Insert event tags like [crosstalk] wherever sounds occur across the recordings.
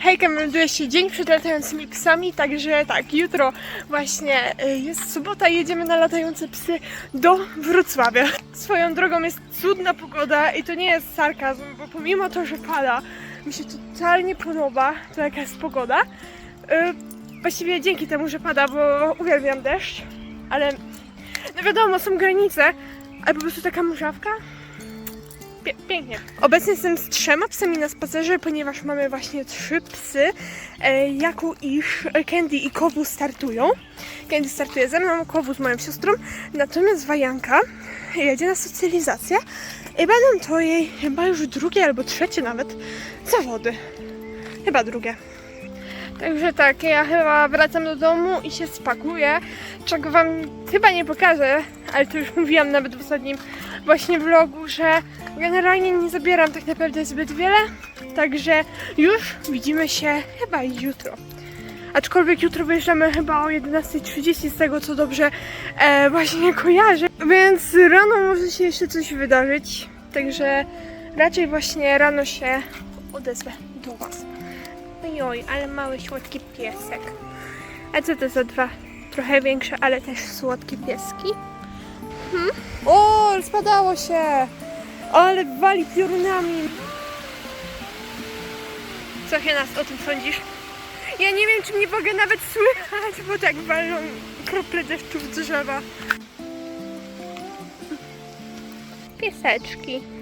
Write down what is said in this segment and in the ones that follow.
Hejka, melduje się dzień przed latającymi psami, także tak, jutro właśnie y, jest sobota jedziemy na latające psy do Wrocławia. Swoją drogą jest cudna pogoda i to nie jest sarkazm, bo pomimo to, że pada, mi się totalnie podoba to jaka jest pogoda. Y, Właściwie dzięki temu, że pada, bo uwielbiam deszcz, ale no wiadomo, są granice, ale po prostu taka mrzawka Pie- pięknie. Obecnie jestem z trzema psami na spacerze, ponieważ mamy właśnie trzy psy, e, jako iż Candy i Kowu startują. Candy startuje ze mną, Kowu z moją siostrą, natomiast Wajanka jedzie na socjalizację i będą to jej chyba już drugie albo trzecie nawet zawody. Chyba drugie. Także tak, ja chyba wracam do domu i się spakuję, czego wam chyba nie pokażę, ale to już mówiłam nawet w ostatnim właśnie vlogu, że generalnie nie zabieram tak naprawdę zbyt wiele, także już widzimy się chyba jutro. Aczkolwiek jutro wyjeżdżamy chyba o 11.30 z tego co dobrze e, właśnie kojarzę, więc rano może się jeszcze coś wydarzyć, także raczej właśnie rano się odezwę do Was. Ojoj, ale mały słodki piesek. A co to za dwa trochę większe, ale też słodkie pieski? Hmm? O, spadało się! Ale wali piorunami! Co się nas o tym sądzisz? Ja nie wiem, czy mnie ogóle nawet słychać, bo tak walą krople deszczu w drzewa. Pieseczki.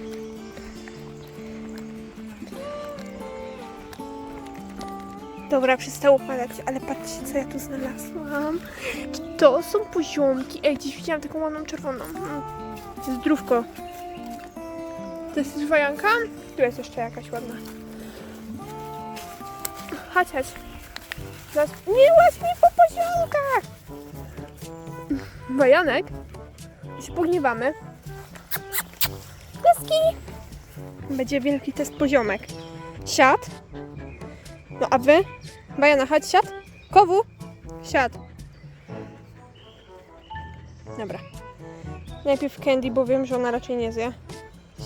Dobra, przestało padać, ale patrzcie, co ja tu znalazłam. To są poziomki. Ej, dziś widziałam taką ładną czerwoną. Mm, Zdrówko. To jest też wajanka? Tu jest jeszcze jakaś ładna. Chodź, chodź. Zaraz... Nie łaź mi po poziomkach! Wajanek. I się pogniewamy. Pieski! Będzie wielki test poziomek. Siad. No a wy? Bajana, chodź, siad. Kowu, siad. Dobra. Najpierw Candy, bo wiem, że ona raczej nie zje.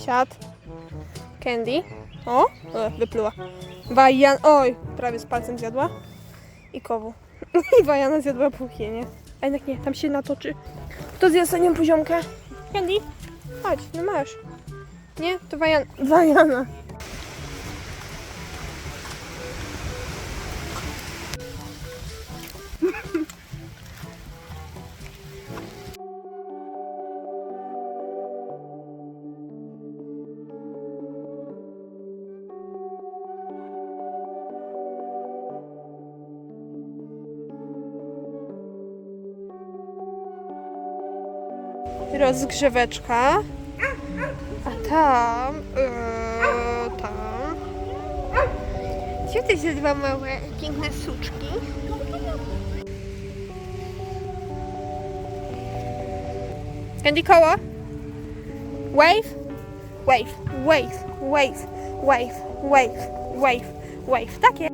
Siad. Candy. O, e, wypluła. Bajan, oj, prawie z palcem zjadła. I kowu. [laughs] I Bajana zjadła puchienie. A jednak nie, tam się natoczy. Kto zje ostatnią poziomkę? Candy, chodź, no masz. Nie, to Wajan, Wajana. Rozgrzeweczka. A tam, yy, tam. Gdzie te są dwa małe, piękne suczki? Candy koło? Wave? Wave, wave, wave, wave, wave, wave, wave. Takie.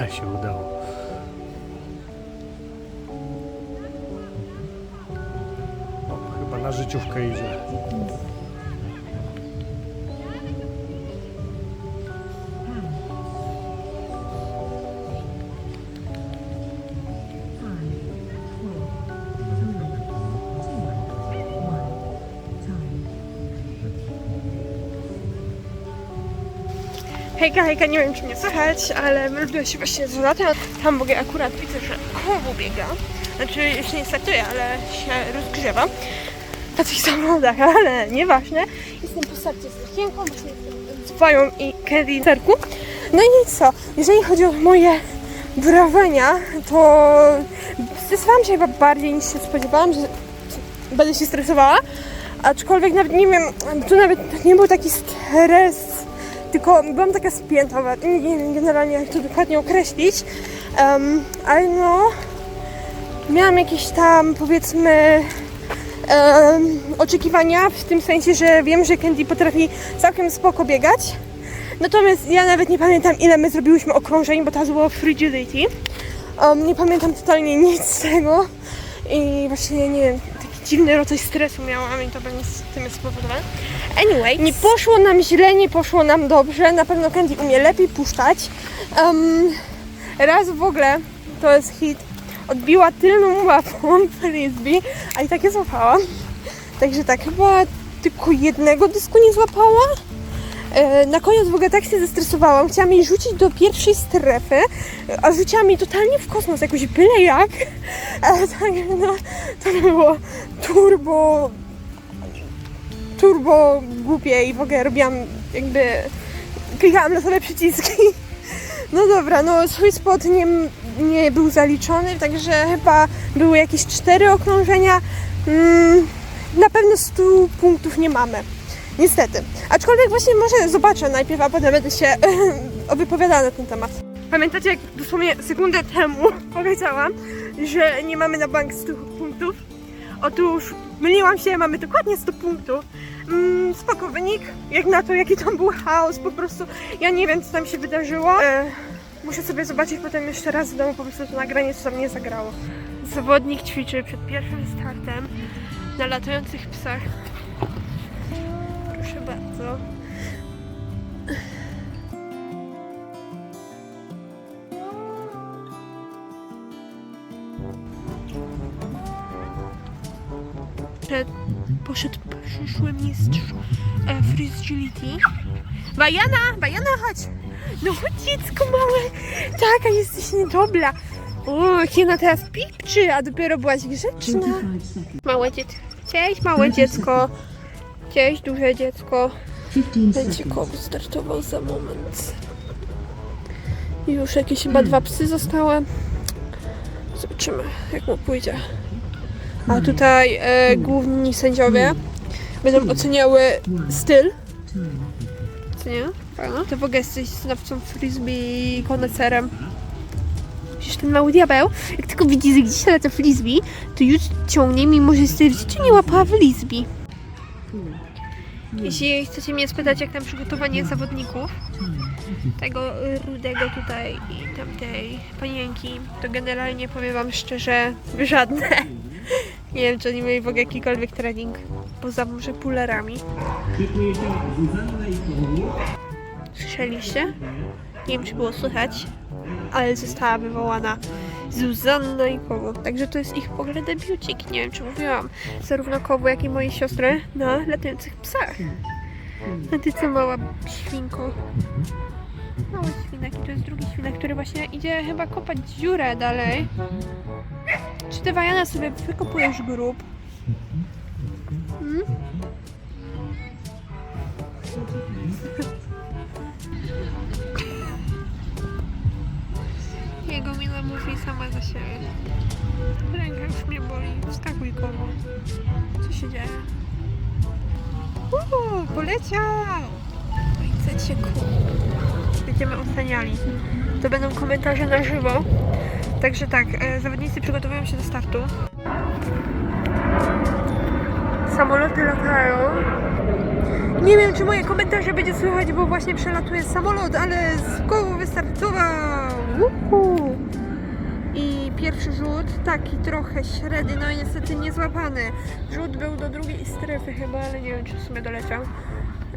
Ale się udało. O, chyba na życiówkę idzie. Hejka, hejka, nie wiem czy mnie słychać, ale melduję się właśnie z latem. Tam ogóle akurat widzę, że koło biega. Znaczy jeszcze nie startuje, ale się rozgrzewa. Na tych samochodach, [laughs] ale nieważne. Jestem po starcie z Lechienką, właśnie jestem z Wają i Candy Cerku. No i co? Jeżeli chodzi o moje wrażenia, to stresowałam się chyba bardziej niż się spodziewałam, że będę się stresowała. Aczkolwiek nawet nie wiem, tu nawet nie był taki stres, tylko byłam taka spięta, generalnie jak to dokładnie określić, Em, ale no miałam jakieś tam powiedzmy em, oczekiwania w tym sensie, że wiem, że Candy potrafi całkiem spoko biegać. Natomiast ja nawet nie pamiętam ile my zrobiłyśmy okrążeń, bo to było fragility. Um, nie pamiętam totalnie [laughs] nic z tego i właśnie nie wiem, dziwny rodzaj stresu miałam i to pewnie z tym jest spowodowane. Anyway, nie poszło nam źle, nie poszło nam dobrze, na pewno Candy umie lepiej puszczać. Um, raz w ogóle, to jest hit, odbiła tylną łapą [laughs] frisbee, a i tak je złapałam. Także tak, chyba tylko jednego dysku nie złapała. E, Na koniec w ogóle tak się zestresowałam. Chciałam jej rzucić do pierwszej strefy, a rzuciłam jej totalnie w kosmos, jakoś byle jak. [laughs] E, Także no, to było turbo, turbo głupie i w ogóle robiłam jakby, klikałam na same przyciski. [laughs] No dobra, no swój spot nie, nie był zaliczony, także chyba były jakieś cztery okrążenia. Mm, na pewno 100 punktów nie mamy. Niestety. Aczkolwiek właśnie może zobaczę najpierw, a potem będę się [laughs] wypowiadała na ten temat. Pamiętacie, jak dosłownie sekundę temu [laughs] powiedziałam, że nie mamy na bank 100 punktów? Otóż myliłam się, mamy dokładnie 100 punktów. Mm, spoko wynik, jak na to, jaki tam był chaos, po prostu ja nie wiem, co tam się wydarzyło. E, muszę sobie zobaczyć potem jeszcze raz w domu po prostu to nagranie, co tam nie zagrało. Zawodnik ćwiczy przed pierwszym startem na latających psach. Bardzo. Poszedł przyszły mistrz e, Fragility. Bajana, Bajana, chodź. No chodź dziecko małe. Tak, a jesteś niedobra. O, Kiena teraz pipczy, a dopiero byłaś grzeczna. Małe dziecko. Cześć, małe dziecko. Cześć, duże dziecko. 15 Będzie koło startował za moment. Już jakieś chyba dwa psy zostały. Zobaczymy, jak mu pójdzie. A tutaj e, główni sędziowie będą oceniały styl. Co nie? Fajno. To w ogóle jesteś znawcą frisbee i konecerem. Przecież ten mały diabeł, jak tylko widzi, że gdzieś lata frisbee, to już ciągnie, mimo że stwierdzi, czy nie łapała frisbee. Jeśli chcecie mnie spytać, jak tam przygotowanie zawodników, tego y, rudego tutaj i tamtej panienki, to generalnie powiem wam szczerze, żadne. [laughs] Nie wiem, czy oni mieli w ogóle jakikolwiek trening, poza może pulerami. Słyszeliście? Nie wiem, czy było słychać, ale została wywołana Zuzanna i Kowo. Także to jest ich w ogóle debiucik. Nie wiem, czy mówiłam. Zarówno Kowo, jak i mojej siostry na latających psach. A ty co, mała świnko? Mały świnek i to jest drugi świnek, który właśnie idzie chyba kopać dziurę dalej. Czy ty, Wajana, sobie wykopujesz grób? Hmm? Jego mina mówi sama za siebie. Ręka już mnie boli. Wskakuj koło. Co się dzieje? Uuu, poleciał! Chcecie ku. Będziemy oceniali. To będą komentarze na żywo. Także tak, e, zawodnicy przygotowują się do startu. Samoloty latają. Nie wiem, czy moje komentarze będzie słychać, bo właśnie przelatuje samolot, ale z koło wystartował. Uhu. I pierwszy rzut, taki trochę średni, no i niestety niezłapany. Rzut był do drugiej strefy chyba, ale nie wiem, czy w sumie doleciał.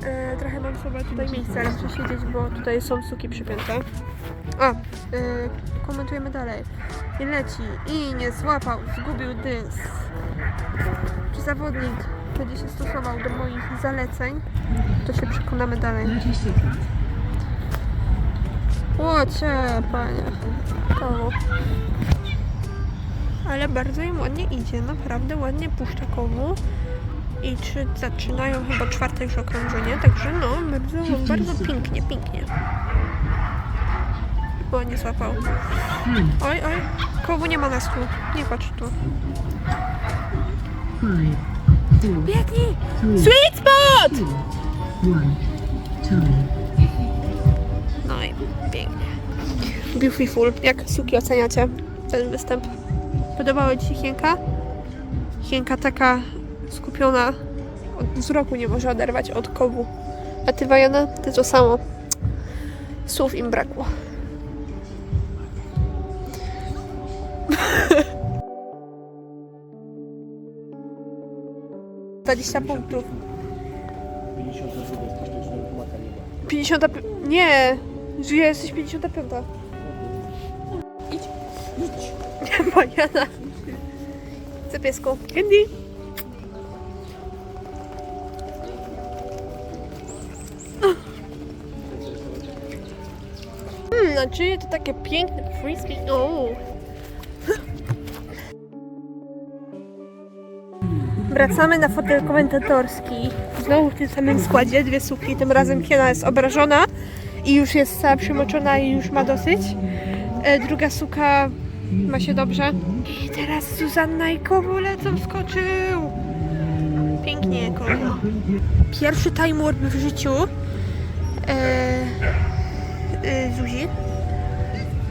E, trochę mam sobie tutaj ale muszę siedzieć, bo tutaj są suki przypięte. A, e, komentujemy dalej. I leci, i nie złapał, zgubił dys. Czy zawodnik będzie się stosował do moich zaleceń? To się przekonamy dalej. 30 seconds. Łocie, panie. Koło. Ale bardzo im ładnie idzie, naprawdę ładnie puszcza kowu. I czy zaczynają chyba czwarte już okrążenie, także no, bardzo, bardzo pięknie, pięknie. O, nie złapał. Oj, oj, kowu nie ma na stół. Nie patrz tu. Biegnij! Sweet spot! No i pięknie. Beautiful. Jak suki oceniacie ten występ? Podobała Ci się Hienka? Hienka taka skupiona, od wzroku nie może oderwać od kowu. A Ty, Wajana? Ty to samo. Słów im brakło. [laughs] Dwadzieścia punktów. 50. Nie! Żyję, jesteś 55. Idź. Idź. [laughs] Mariana. Co piesku? Candy. Hmm, na czyje to takie piękne frisbee? O. Wracamy na fotel komentatorski. Znowu w tym samym składzie, dwie suki. Tym razem Kiena jest obrażona i już jest cała przymoczona i już ma dosyć. E, druga suka ma się dobrze. I teraz Zuzanna i Kowo lecą, wskoczył. Pięknie, Kowo. Pierwszy time warp w życiu e, e, Zuzi.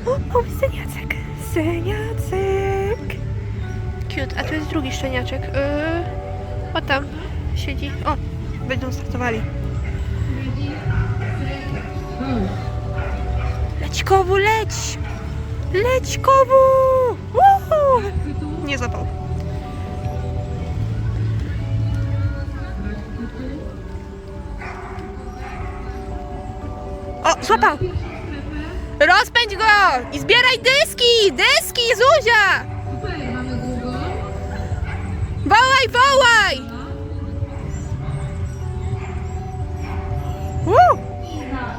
O, o, szczeniaczek. Szczeniaczek. Cute, a tu jest drugi szczeniaczek. O tam siedzi. O, będą startowali. Leć kowu, leć! Leć kowu! Uhu! Nie zapał. O, złapał! Rozpędź go! I zbieraj dyski! Dyski, Zuzia! Wołaj, wołaj!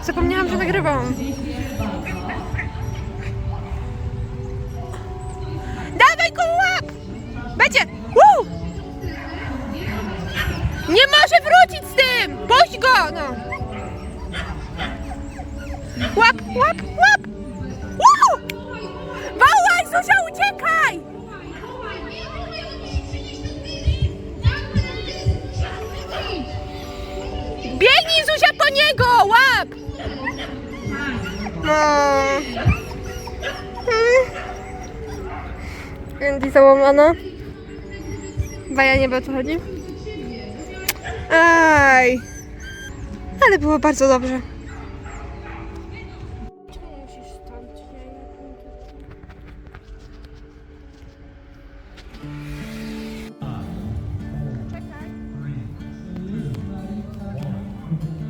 Zapomniałam, że nagrywam. Dawaj go łap! Będzie! Woo! Nie może wrócić z tym! Puść go! No. Łap, łap, łap! Załamana. Baja nie wie o co chodzi. Aj. Ale było bardzo dobrze. Pierwsza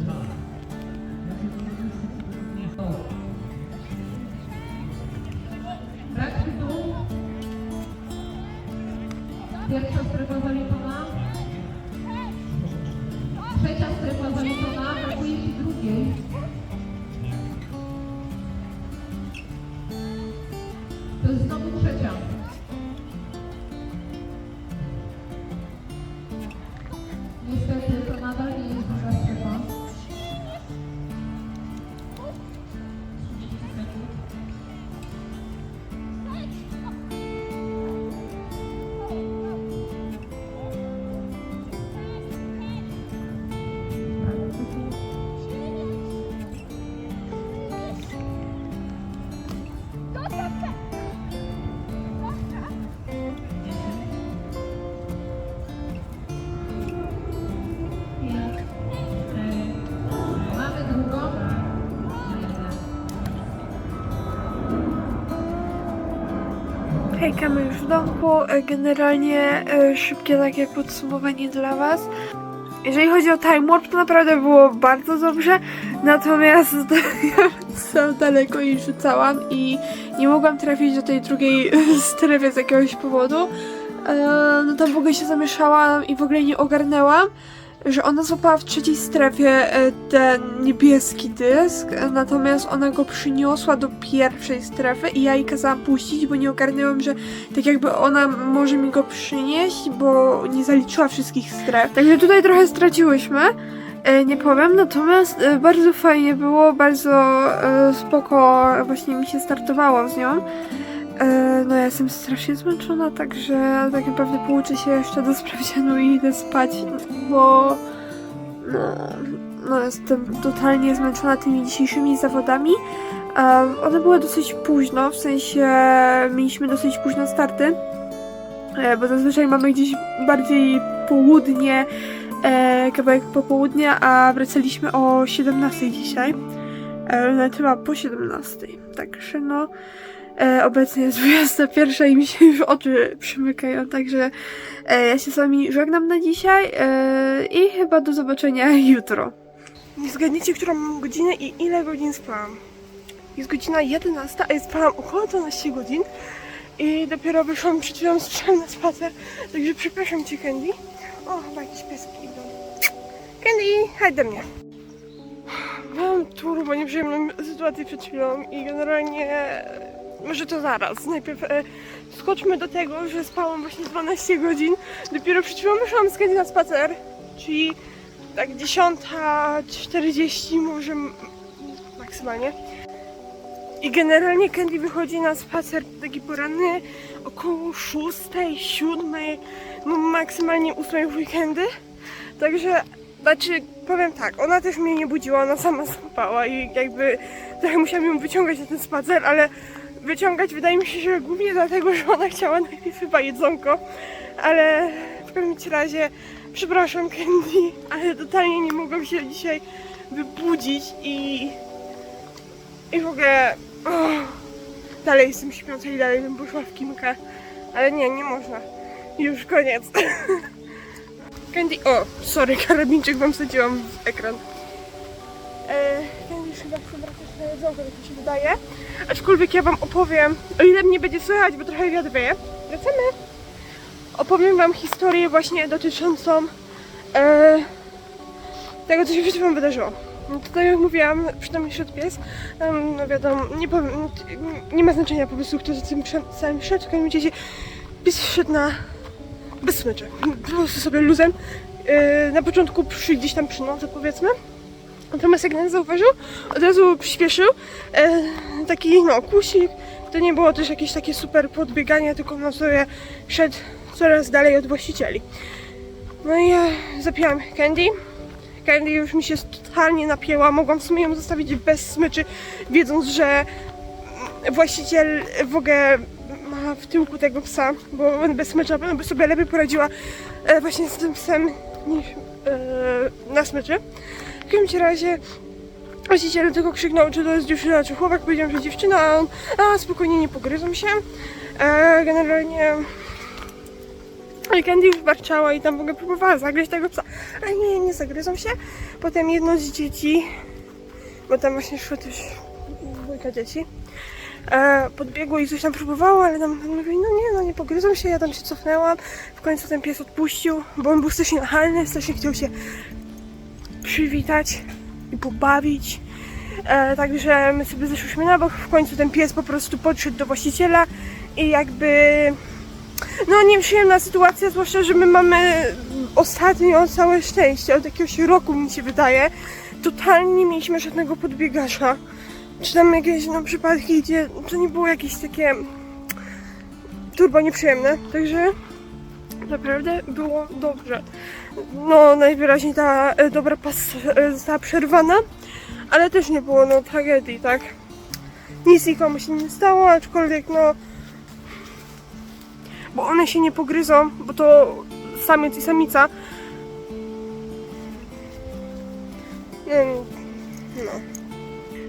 Hejka, my już w domku. E, Generalnie e, szybkie takie podsumowanie dla Was. Jeżeli chodzi o Time Warp, to naprawdę było bardzo dobrze, natomiast [laughs] sam daleko i rzucałam i nie mogłam trafić do tej drugiej [laughs] strefy z jakiegoś powodu. E, No tam w ogóle się zamieszałam i w ogóle nie ogarnęłam. Że ona złapała w trzeciej strefie e, ten niebieski dysk, natomiast ona go przyniosła do pierwszej strefy i ja jej kazałam puścić, bo nie ogarnęłam, że tak jakby ona może mi go przynieść, bo nie zaliczyła wszystkich stref. Także tutaj trochę straciłyśmy. E, Nie powiem, natomiast e, bardzo fajnie było, bardzo spoko właśnie mi się startowało z nią. No ja jestem strasznie zmęczona, także tak naprawdę pouczę się jeszcze do sprawdzianu i idę spać, bo no, no jestem totalnie zmęczona tymi dzisiejszymi zawodami. E, One były dosyć późno, w sensie mieliśmy dosyć późno starty, e, bo zazwyczaj mamy gdzieś bardziej południe, e, kawałek popołudnia, a wracaliśmy o 17 dzisiaj. E, Nawet chyba po 17. Także no, e, obecnie jest 21 i mi się już oczy przymykają, także e, ja się z wami żegnam na dzisiaj e, i chyba do zobaczenia [laughs] jutro. Nie zgadniecie, którą mam godzinę i ile godzin spałam. Jest godzina 11, a ja spałam około 12 godzin i dopiero wyszłam przed chwilą z na spacer, także przepraszam Cię Candy. O, chyba jakieś pieski idą. Candy, chodź do mnie. Miałam turbo nieprzyjemną sytuację przed chwilą i generalnie może to zaraz. Najpierw e, skoczmy do tego, że spałam właśnie 12 godzin. Dopiero przed chwilą wyszłam z na spacer, czyli tak 10.40 może maksymalnie. I generalnie Candy wychodzi na spacer taki poranny około 6, 7, no maksymalnie 8 w weekendy. Także, znaczy, powiem tak, ona też mnie nie budziła, ona sama spała i jakby trochę musiałam ją wyciągać na ten spacer, ale wyciągać wydaje mi się, że głównie dlatego, że ona chciała najpierw chyba jedzonko, ale w każdym razie przepraszam Candy, ale totalnie nie mogłam się dzisiaj wybudzić i i w ogóle o, dalej jestem śpiąca i dalej bym poszła w Kimkę, ale nie, nie można. Już koniec. [laughs] Candy, o, sorry, karabinczyk wam wsadziłam w ekran. E, Candy już chyba przewraca się na jedzonko, tak mi się wydaje. Aczkolwiek ja wam opowiem, o ile mnie będzie słychać, bo trochę wiatr wieje. Wracamy. Opowiem wam historię właśnie dotyczącą e, tego, co się przed chwilą wydarzyło. No to tak jak mówiłam, przynajmniej szedł pies, no wiadomo, nie powiem, nie ma znaczenia po prostu kto za tym całym szedł, w każdym razie pies szedł na bez smyczy, po prostu sobie luzem. Yy, na początku przy, gdzieś tam przy nodze powiedzmy, natomiast jak nas zauważył, od razu przyspieszył, e, taki no kusik, to nie było też jakieś takie super podbieganie, tylko no sobie szedł coraz dalej od właścicieli. No i ja zapiłam Candy, Candy już mi się totalnie napięła. Mogłam w sumie ją zostawić bez smyczy, wiedząc, że właściciel w ogóle ma w tyłku tego psa, bo on bez smycza pewno by sobie lepiej poradziła e, właśnie z tym psem niż e, na smyczy. Każdym razie właściciel tylko krzyknął, czy to jest dziewczyna, czy chłopak. Powiedziałam, że dziewczyna, a on, a spokojnie, nie pogryzą się. E, generalnie ale Candy już warczała i tam w ogóle próbowała zagryźć tego psa. Ale nie, nie zagryzą się. Potem jedno z dzieci, bo tam właśnie szło też dwójka dzieci, e, podbiegło i coś tam próbowało, ale tam mówi, no nie, no nie pogryzą się, ja tam się cofnęłam. W końcu ten pies odpuścił, bo on był strasznie nachalny, strasznie chciał się przywitać i pobawić. E, także my sobie zeszłyśmy na bok, w końcu ten pies po prostu podszedł do właściciela i jakby no nieprzyjemna sytuacja, zwłaszcza, że my mamy ostatnio całe szczęście, od jakiegoś roku mi się wydaje, totalnie nie mieliśmy żadnego podbiegacza. Czy tam jakieś no, przypadki, gdzie to nie było jakieś takie turbo nieprzyjemne, także naprawdę było dobrze. No najwyraźniej ta e, dobra pas e, została przerwana, ale też nie było no tragedii, tak? Nic nikomu się nie stało, aczkolwiek no bo one się nie pogryzą, bo to samiec i samica. Nie, No.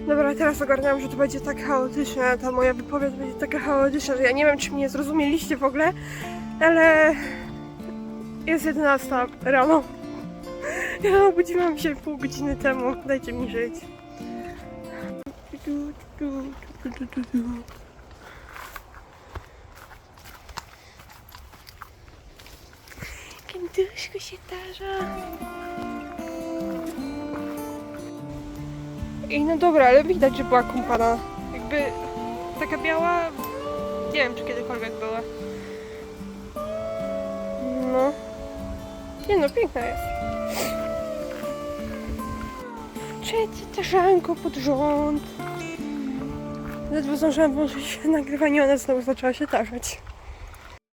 Dobra, teraz ogarnęłam, że to będzie tak chaotyczne, ta moja wypowiedź będzie taka chaotyczna, że ja nie wiem, czy mnie zrozumieliście w ogóle, ale jest 11 rano. Ja obudziłam się pół godziny temu, dajcie mi żyć. Serduszko się tarza. I no dobra, ale widać, że była kąpana. Jakby taka biała, nie wiem czy kiedykolwiek była. Nie no, piękna jest. Trzecie tarzanko pod rząd. Ledwo zdążyłam włączyć nagrywanie, ona znowu zaczęła się tarzać.